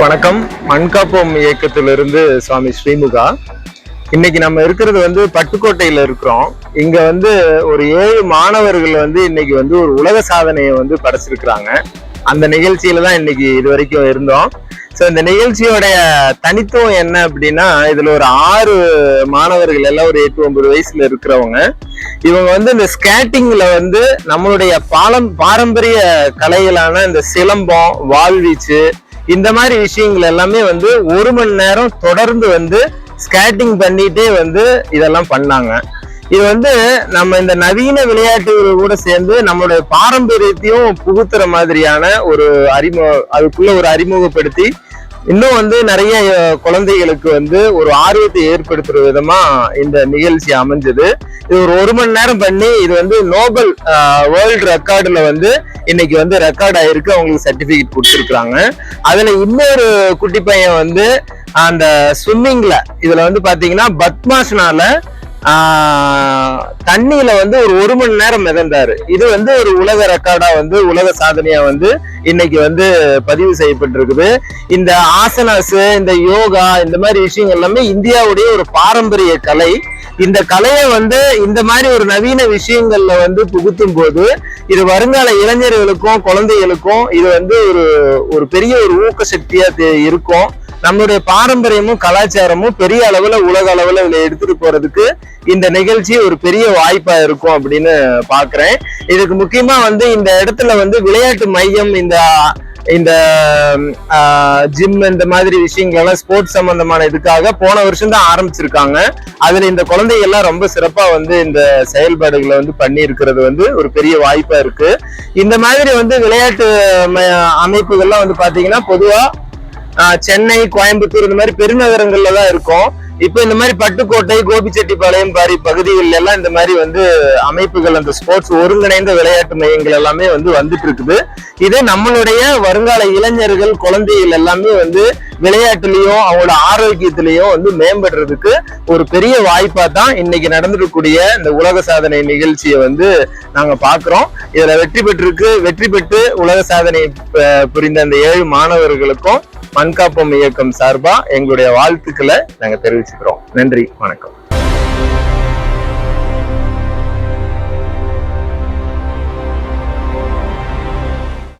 வணக்கம். மண்காப்போம் இயக்கத்திலிருந்து சுவாமி ஸ்ரீமுகா. இன்னைக்கு நம்ம இருக்கிறது வந்து பட்டுக்கோட்டையில இருக்கிறோம். இங்க வந்து ஒரு ஏழு மாணவர்கள் வந்து இன்னைக்கு வந்து ஒரு உலக சாதனையை வந்து படைச்சிருக்கிறாங்க. அந்த நிகழ்ச்சியில தான் இன்னைக்கு இது வரைக்கும் இருந்தோம். ஸோ இந்த நிகழ்ச்சியோடைய தனித்துவம் என்ன அப்படின்னா இதுல ஒரு ஆறு மாணவர்கள் எல்லாம் ஒரு எட்டு ஒன்பது வயசுல இருக்கிறவங்க. இவங்க வந்து இந்த ஸ்கேட்டிங்ல வந்து நம்மளுடைய பாலம் பாரம்பரிய கலைகளான இந்த சிலம்பம் வாள்வீச்சு இந்த மாதிரி விஷயங்கள் எல்லாமே வந்து ஒரு மணி நேரம் தொடர்ந்து வந்து ஸ்கேட்டிங் பண்ணிட்டே வந்து இதெல்லாம் பண்ணாங்க. இது வந்து நம்ம இந்த நவீன விளையாட்டுகள் கூட சேர்ந்து நம்மளுடைய பாரம்பரியத்தையும் புகுத்துற மாதிரியான ஒரு அறிமுக அதுக்குள்ள ஒரு அறிமுகப்படுத்தி இன்னும் வந்து நிறைய குழந்தைகளுக்கு வந்து ஒரு ஆர்வத்தை ஏற்படுத்துற விதமா இந்த நிகழ்ச்சி அமைஞ்சது. இது ஒரு ஒரு மணி நேரம் பண்ணி இது வந்து நோபல் வேர்ல்டு ரெக்கார்டுல வந்து இன்னைக்கு வந்து ரெக்கார்ட் ஆயிருக்கு. அவங்களுக்கு சர்டிபிகேட் கொடுத்துருக்காங்க அதுல இன்னொரு குட்டி பையன் வந்து அந்த ஸ்விம்மிங்ல இதுல வந்து பாத்தீங்கன்னா பத்மாசனால தண்ணியில வந்து ஒரு ஒரு மணி நேரம் மிதந்தாரு. இது வந்து ஒரு உலக ரெக்கார்டா வந்து உலக சாதனையா வந்து இன்னைக்கு வந்து பதிவு செய்யப்பட்டிருக்குது. இந்த ஆசனாஸ் இந்த யோகா இந்த மாதிரி விஷயங்கள் எல்லாமே இந்தியாவுடைய ஒரு பாரம்பரிய கலை. இந்த கலையை வந்து இந்த மாதிரி ஒரு நவீன விஷயங்கள்ல வந்து புகுத்தும் போது இது வருங்கால இளைஞர்களுக்கும் குழந்தைகளுக்கும் இது வந்து ஒரு ஒரு பெரிய ஒரு ஊக்க சக்தியா இருக்கும். நம்மளுடைய பாரம்பரியமும் கலாச்சாரமும் பெரிய அளவுல உலக அளவுல இதுல எடுத்துட்டு போறதுக்கு இந்த நிகழ்ச்சி ஒரு பெரிய வாய்ப்பா இருக்கும் அப்படின்னு பாக்குறேன். இதுக்கு முக்கியமா வந்து இந்த இடத்துல வந்து விளையாட்டு மையம் இந்த இந்த ஜிம் இந்த மாதிரி விஷயங்கள்லாம் ஸ்போர்ட்ஸ் சம்பந்தமான இதுக்காக போன வருஷம் தான் ஆரம்பிச்சிருக்காங்க. அதுல இந்த குழந்தைகள்லாம் ரொம்ப சிறப்பா வந்து இந்த செயல்பாடுகளை வந்து பண்ணி இருக்கிறது வந்து ஒரு பெரிய வாய்ப்பா இருக்கு. இந்த மாதிரி வந்து விளையாட்டு அமைப்புகள்லாம் வந்து பாத்தீங்கன்னா பொதுவா சென்னை கோயம்புத்தூர் இந்த மாதிரி பெருநகரங்கள்ல தான் இருக்கும். இப்போ இந்த மாதிரி பட்டுக்கோட்டை கோபிச்செட்டிப்பாளையம் பாரி பகுதிகள் எல்லாம் இந்த மாதிரி வந்து அமைப்புகள் அந்த ஸ்போர்ட்ஸ் ஒருங்கிணைந்த விளையாட்டு மையங்கள் எல்லாமே வந்து வந்துட்டு இருக்குது. இது நம்மளுடைய வருங்கால இளைஞர்கள் குழந்தைகள் எல்லாமே வந்து விளையாட்டுலயும் அவங்களோட ஆரோக்கியத்திலையும் வந்து மேம்படுறதுக்கு ஒரு பெரிய வாய்ப்பா தான் இன்னைக்கு நடந்துடக்கூடிய இந்த உலக சாதனை நிகழ்ச்சியை வந்து நாங்க பாக்குறோம் இதுல வெற்றி பெற்றிருக்கு வெற்றி பெற்று உலக சாதனை புரிந்த அந்த ஏழு மாணவர்களுக்கும் மண்காப்பம் இயக்கம் சார்பா எங்களுடைய வாழ்த்துக்களை நாங்க தெரிவிச்சுக்கிறோம். நன்றி வணக்கம்.